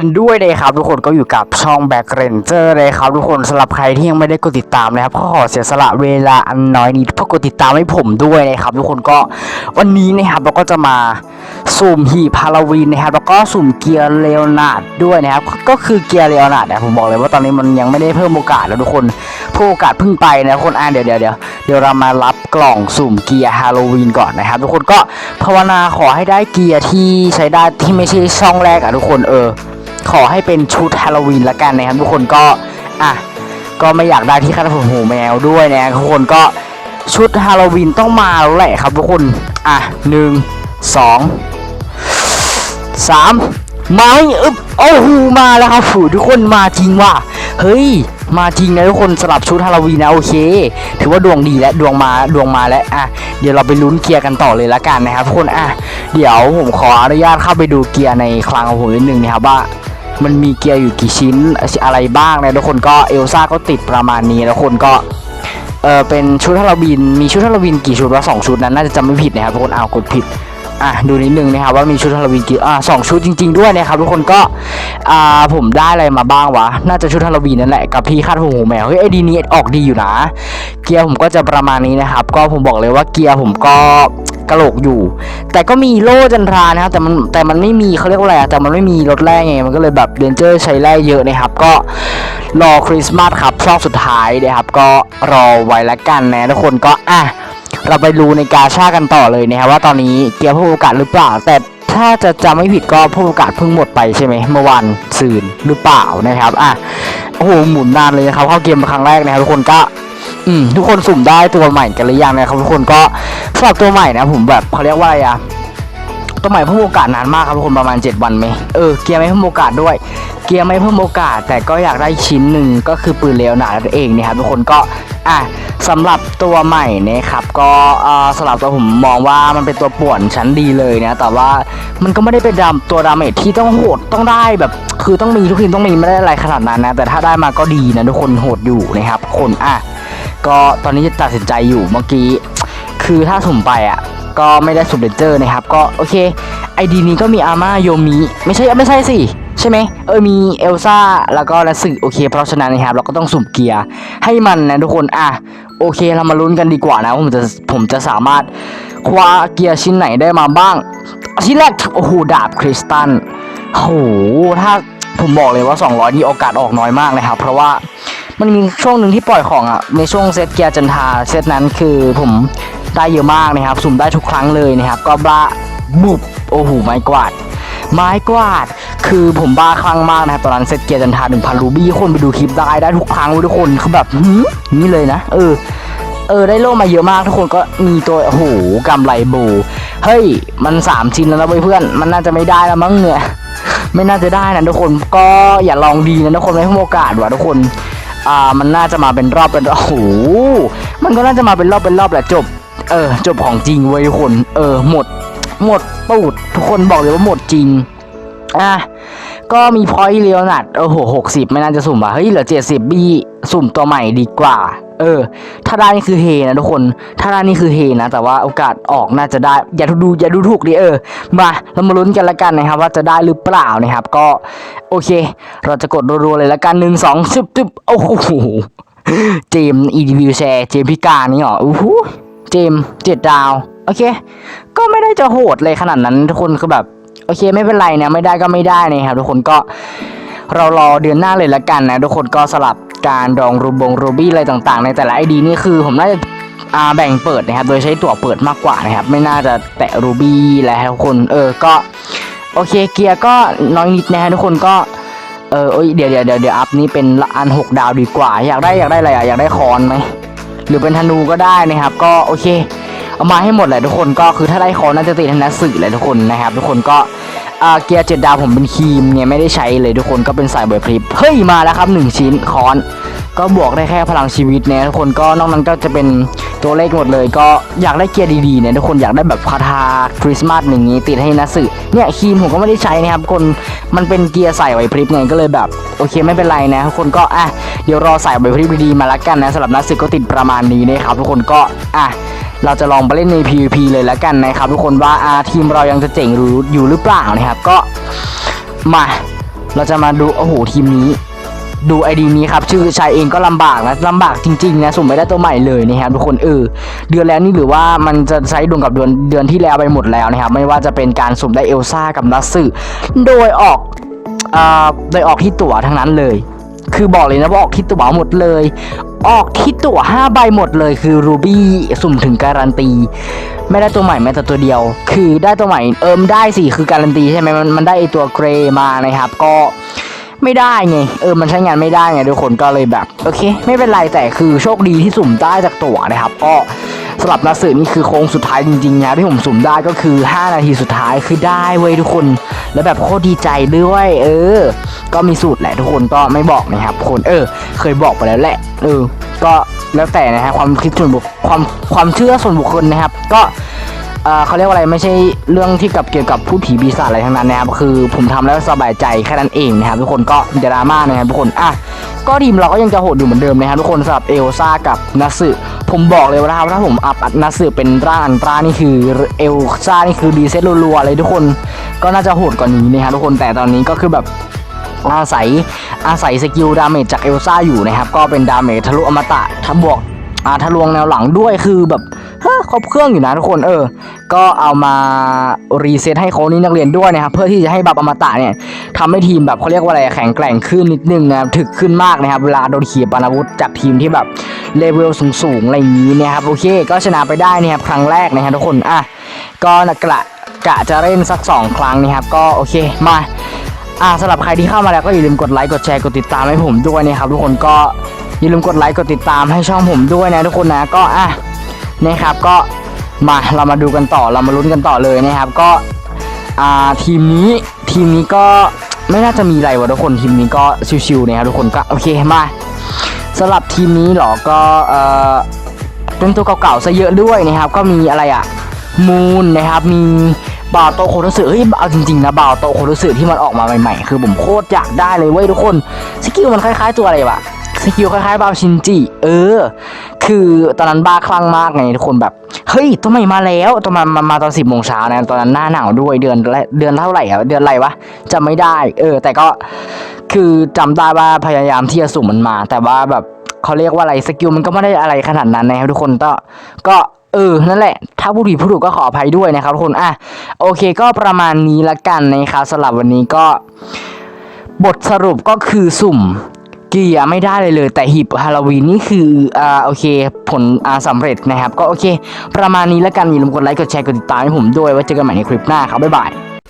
กันด้วยนะครับ ทุกคนก็อยู่กับช่องแบ็กเรนเจอร์เลยครับ ทุกคนสำหรับใครที่ยังไม่ได้กดติดตามนะครับก็ขอเสียสละเวลาอันน้อยนิดเพื่อกดติดตามให้ผมด้วยนะครับ ทุกคนก็วันนี้นะครับเราก็จะมาสุ่มหีบฮาโลวีนนะครับแล้วก็สุ่มเกียร์เลโอนาดด้วยนะครับก็คือเกียร์เลโอนาดนะผมบอกเลยว่าตอนนี้มันยังไม่ได้เพิ่มโอกาสแล้วทุกคนเพิ่มโอกาสเพิ่งไปนะคนอ่าเดี๋ยวเดี๋ยวเดี๋ยวเดี๋ยวเรามารับกล่องสุ่มเกียร์ฮาโลวีนก่อนนะครับ ทุกคนก็ภาวนาขอให้ได้เกียร์ที่ใช้ได้ที่ไม่ใช่ช่องแรกอะทุกคนเออ ขอให้เป็นชุดฮาโลวีนละกันนะครับทุกคนก็อะก็ไม่อยากได้ที่คาดผมหูแมวด้วยนะทุกคนก็ชุดฮาโลวีนต้องมาแล้วแหละครับทุกคนอะหนึ่งสองสามมาให้อึบโอ้โหมาแล้วครับผูทุกคนมาจริงว่ะเฮ้ยมาจริงนะทุกคนสลับชุดฮาโลวีนนะโอเค ถือว่าดวงดีและดวงมาดวงมาแล้วอะเดี๋ยวเราไปลุ้นเกียร์กันต่อเลยละกันนะครับทุกคนอะเดี๋ยวผมขออนุญาตเข้าไปดูเกียร์ในคลังของผมนิดนึงนะครับว่า มันมีเกียร์อยู่กี่ชิ้นอะไรบ้างนะทุกคนก็เอลซ่าก็ติดประมาณนี้แล้วคนก็เออเป็นชุดฮาโลวีนมีชุดฮาโลวีนกี่ชุดวะสองชุดนั้นน่าจะจำไม่ผิดนะครับทุกคนเอากดผิดอะดูนิดนึงนะครับว่ามีชุดฮาโลวีนกี่อ่าสองชุดจริง ๆด้วยนะครับทุกคนก็อ่าผมได้อะไรมาบ้างวะน่าจะชุดฮาโลวีนนั่นแหละกับพี่คาดผมหูแมวเฮ้ยไอดีนี้ออกดีอยู่นะ เกียร์ผมก็จะประมาณนี้นะครับ ก็ผมบอกเลยว่าเกียร์ผมก็ กระโหลกอยู่ แต่ก็มีโล่จันทรานะครับแต่มันแต่มันไม่มีเขาเรียกว่าอะไรแต่มันไม่มีรถแร่ไงมันก็เลยแบบเรนเจอร์ใช้แร่เยอะนะครับก็รอคริสต์มาสครับช่องสุดท้ายนะครับก็รอไว้ละกันนะทุกคนก็อะเราไปดูในกาชากันต่อเลยนะครับว่าตอนนี้เกียร์ผู้โอกาสหรือเปล่า แต่ถ้าจะจำไม่ผิดก็ผู้โอกาสเพิ่งหมดไปใช่ไหมเมื่อวันซืนหรือเปล่านะครับอะโอ้โหหมุนนานเลยนะครับเข้าเกมครั้งแรกนะครับทุกคนก็อืมทุกคนสุ่มได้ตัวใหม่กันหรือยังนะครับทุกคนก็ สำหรับตัวใหม่นะผมแบบเขาเรียกว่าอะไรอะตัวใหม่เพิ่มโอกาสนานมากครับทุกคนประมาณ 7 วันไหมเออเกียร์ไม่เพิ่มโอกาสด้วย เกียร์ไม่เพิ่มโอกาส แต่ก็อยากได้ชิ้นหนึ่งก็คือปืนเลวหนานั่นเองนะครับทุกคนก็อะสำหรับตัวใหม่นะครับก็เอ่อสำหรับตัวผมมองว่ามันเป็นตัวป่วนชั้นดีเลยนะแต่ว่ามันก็ไม่ได้เป็นดำตัวดาเมจที่ต้องโหดต้องได้แบบคือต้องมีทุกทีมต้องมีไม่ได้อะไรขนาดนั้นนะแต่ถ้าได้มาก็ดีนะทุกคนโหดอยู่นะครับคนอะก็ตอนนี้จะตัดสินใจอยู่เมื่อกี้ คือถ้าสุ่มไปอะ ก็ไม่ได้สุ่มเรนเจอร์นะครับ ก็โอเคไอดีนี้ก็มีอาม่าโยมิไม่ใช่ไม่ใช่สิใช่ไหมเออมีเอลซ่าแล้วก็นัสึโอเค เพราะฉะนั้นนะครับเราก็ต้องสุ่มเกียร์ให้มันนะทุกคนอะโอเคเรามาลุ้นกันดีกว่านะว่าผมจะผมจะสามารถคว้าเกียร์ชิ้นไหนได้มาบ้างชิ้นแรกโอ้โหดาบคริสตัลโอ้โหถ้าผมบอกเลยว่า 200 นี่โอกาสออกน้อยมากเลยครับ เพราะว่ามันมีช่วงหนึ่งที่ปล่อยของอะในช่วงเซตเกียร์จันทาเซตนั้นคือผม ได้เยอะมากนะครับ สุ่มได้ทุกครั้งเลยนะครับ ก็บ้าบุบโอ้โหไม้กวาด ไม้กวาด คือผมบ้าคลั่งมากนะครับตอนนั้นเซตเกียร์จันทาหนึ่งพันรูบี้คนไปดูคลิปได้ได้ทุกครั้งเลยทุกคนคือแบบนี่เลยนะ เออ เออได้โล่มาเยอะมากทุกคนก็มีตัวโอ้โหกำไรโบเฮ้ยมันสามชิ้นแล้วนะเว้ยเพื่อนมันน่าจะไม่ได้แล้วมั้งเนี่ยไม่น่าจะได้นะทุกคนก็อย่าลองดีนะทุกคนไม่ให้โอกาสว่ะทุกคนอ่ามันน่าจะมาเป็นรอบเป็นรอบโอ้โหมันก็น่าจะมาเป็นรอบเป็นรอบแหละจบ เออ จบของจริงเว้ยทุกคน เออ หมด หมดตูด ทุกคนบอกเลยว่าหมดจริง อะ ก็มีพอยต์เลียวนัดโอ้โหหกสิบไม่น่าจะสุ่มว่ะ เฮ้ย เหลือเจ็ดสิบบี้สุ่มตัวใหม่ดีกว่า เออ ถ้าได้นี่คือเฮนะทุกคน ถ้าได้นี่คือเฮนะ แต่ว่าโอกาสออกน่าจะได้ อย่าดูอย่าดูถูกดิเออ มา เรามาลุ้นกันละกันนะครับ ว่าจะได้หรือเปล่านะครับ ก็ โอเค เราจะกดรัวๆเลยละกันหนึ่งสองสิบสิบโอ้โห เจมอีดีวิวแชร์ เจมพิการนี่หรออู้หู เจมเจ็ดดาว โอเค ก็ไม่ได้จะโหดเลยขนาดนั้นทุกคนคือแบบ โอเคไม่เป็นไรนะไม่ได้ก็ไม่ได้นะครับทุกคนก็เรารอเดือนหน้าเลยละกันนะทุกคนก็สลับการดองรูบงรูบี้อะไรต่างๆ ในแต่ละไอดีนี่คือผมน่าจะาแบ่งเปิดนะครับ โดยใช้ตั๋วเปิดมากกว่านะครับ ไม่น่าจะแตะรูบี้แล้วทุกคนเออก็โอเคเกียร์ก็น้อยนิดนะฮะทุกคนก็เออเดี๋ยวเดี๋ยวเดี๋ยวเดี๋ยวอัพนี้เป็นละอันหกดาวดีกว่า อยากได้อยากได้อะไรอะอยากได้คอนไหม หรือเป็นธนูก็ได้นะครับ ก็โอเค เอามาให้หมดแหละทุกคนก็คือถ้าได้คอนน่าจะติดธนสื่อเลยทุกคนนะครับ ทุกคนก็เกียร์เจ็ดดาวผมเป็นครีมเนี่ยไม่ได้ใช้เลยทุกคนก็เป็นสายเบอร์พริบเฮ้ยมาแล้วครับหนึ่งชิ้นคอน ก็บวกได้แค่พลังชีวิตเนี่ยทุกคนก็นอกนั้นก็จะเป็นตัวเลขหมดเลย ก็อยากได้เกียร์ดีๆเนี่ยทุกคนอยากได้แบบคาทาคริสต์มาสอย่างงี้ติดให้นัสึเนี่ยคีมผมก็ไม่ได้ใช้นะครับคนมันเป็นเกียร์ใส่ไหวพริบไงก็เลยแบบโอเคไม่เป็นไรนะทุกคนก็อะเดี๋ยวรอใส่ไหวพริบดีๆมาละกันนะสำหรับนัสึก็ติดประมาณนี้นะครับทุกคนก็อะเราจะลองไปเล่นใน PVP เลยแล้วกันนะครับทุกคนว่าอาทีมเรายังจะเจ๋งหรืออยู่หรือเปล่านะครับก็มาเราจะมาดูโอ้โหทีมนี้ ดูไอดีนี้ครับชื่อชายเองก็ลำบากนะลำบากจริงๆนะสุ่มไม่ได้ตัวใหม่เลยนะครับทุกคนเออเดือนแล้วนี่หรือว่ามันจะใช้ดวงกับเดือนเดือนที่แล้วไปหมดแล้วนะครับไม่ว่าจะเป็นการสุ่มได้เอลซ่ากับนัสสึโดยออกอ่าโดยออกที่ตั๋วทั้งนั้นเลย คือบอกเลยนะว่าออกที่ตั๋วหมดเลย ออกที่ตั๋ว5ใบหมดเลยคือรูบี้สุ่มถึงการันตีไม่ได้ตัวใหม่แม้แต่ตัวเดียว คือได้ตัวใหม่เอิมได้สิคือการันตีใช่ไหมมันมันได้ไอตัวเกรมานะครับ ก็ ไม่ได้ไง เออ มันใช้งานไม่ได้ไงทุกคนก็เลยแบบ โอเค ไม่เป็นไรแต่คือโชคดีที่สุ่มได้จากตั๋วนะครับ ก็สำหรับนักสือนี่คือโค้งสุดท้ายจริงๆนะที่ผมสุ่มได้ก็คือ 5 นาทีสุดท้ายคือได้เว้ยทุกคน แล้วแบบโคตรดีใจด้วย เออ ก็มีสูตรแหละทุกคนก็ไม่บอกนะครับทุกคนเออ เคยบอกไปแล้วแหละ เออ ก็แล้วแต่นะฮะความคิดส่วนบุคความความเชื่อส่วนบุคคลนะครับ ก็ เออเขาเรียกว่าอะไรไม่ใช่เรื่องที่กับเกี่ยวกับผู้ผีปีศาจอะไรทั้งนั้นนะครับคือผมทำแล้วสบายใจแค่นั้นเองนะครับทุกคนก็ดราม่านะครับทุกคนอะก็ทีมเราก็ยังจะโหดอยู่เหมือนเดิมนะครับทุกคนสำหรับเอลซ่ากับนัสึผมบอกเลยว่านะครับถ้าผมอัพนัสึเป็นร่างอันตรานี่คือเอลซ่านี่คือดีเซตรัวๆเลยทุกคนก็น่าจะโหดกว่านี้นะครับทุกคนแต่ตอนนี้ก็คือแบบอาศัยอาศัยสกิลดาเมจจากเอลซ่าอยู่นะครับก็เป็นดาเมจทะลุอมตะถ้าบวกอาทะลวงแนวหลังด้วยคือแบบ ครบเครื่องอยู่นะทุกคนเออ ก็เอามารีเซ็ตให้โค้ชนี่นักเรียนด้วยนะครับเพื่อที่จะให้บับอมตะเนี่ยทำให้ทีมแบบเขาเรียกว่าอะไรแข็งแกร่งขึ้นนิดนึงนะครับถึกขึ้นมากนะครับเวลาโดนขีปนาวุธจากทีมที่แบบเลเวลสูงๆอะไรอย่างนี้นะครับโอเค ก็ชนะไปได้นะครับครั้งแรกนะครับทุกคนอะก็กะกะจะเล่นสักสองครั้งนะครับก็โอเคมาอ่าสำหรับใครที่เข้ามาแล้วก็อย่าลืมกดไลค์กดแชร์กดติดตามให้ผมด้วยนะครับทุกคนก็อย่าลืมกดไลค์กดติดตามให้ช่องผมด้วยนะทุกคนนะก็อะ นะครับก็มาเรามาดูกันต่อเรามาลุ้นกันต่อเลยนะครับ ก็อ่าทีมนี้ทีมนี้ก็ไม่น่าจะมีอะไรวะทุกคนทีมนี้ก็ชิวๆนะครับทุกคนก็โอเคมาสำหรับทีมนี้หรอก็เอ่อเป็นตัวเก่าๆซะเยอะด้วยนะครับ ก็มีอะไรอะมูนนะครับมีบาโตโคโรสึเฮ้ยเอาจริงๆนะบาโตโคโรสึที่มันออกมาใหม่ๆ คือผมโคตรอยากได้เลยเว้ยทุกคนสกิลมันคล้ายๆตัวอะไรวะ สกิลคล้ายๆบาวชินจิเออ คือตอนนั้นบ้าคลั่งมากไงทุกคนแบบเฮ้ยตัวใหม่มาแล้วตัวมามามาตอนสิบโมงเช้านะตอนนั้นหน้าหนาวด้วยเดือนเดือนเท่าไหร่อะเดือนอะไรวะจำไม่ได้ เออ แต่ก็คือจำได้ว่าพยายามที่จะสุ่มมันมา แต่ว่าแบบเขาเรียกว่าอะไรสกิลมันก็ไม่ได้อะไรขนาดนั้นนะครับทุกคนก็ก็เออ นั่นแหละ ถ้าผู้ผิดผู้ถูกก็ขออภัยด้วยนะครับทุกคน อะ โอเค ก็ประมาณนี้ละกันนะครับสำหรับวันนี้ก็ บทสรุปก็คือสุ่ม กียร์ไม่ได้เลยเลย แต่หีบฮาโลวีนนี่คืออ่าโอเคผลอ่าสำเร็จนะครับ ก็โอเค ประมาณนี้แล้วกันอย่าลืมกดไลค์กดแชร์กดติดตามให้ผมด้วยไว้เจอกันใหม่ในคลิปหน้าครับบ๊ายบาย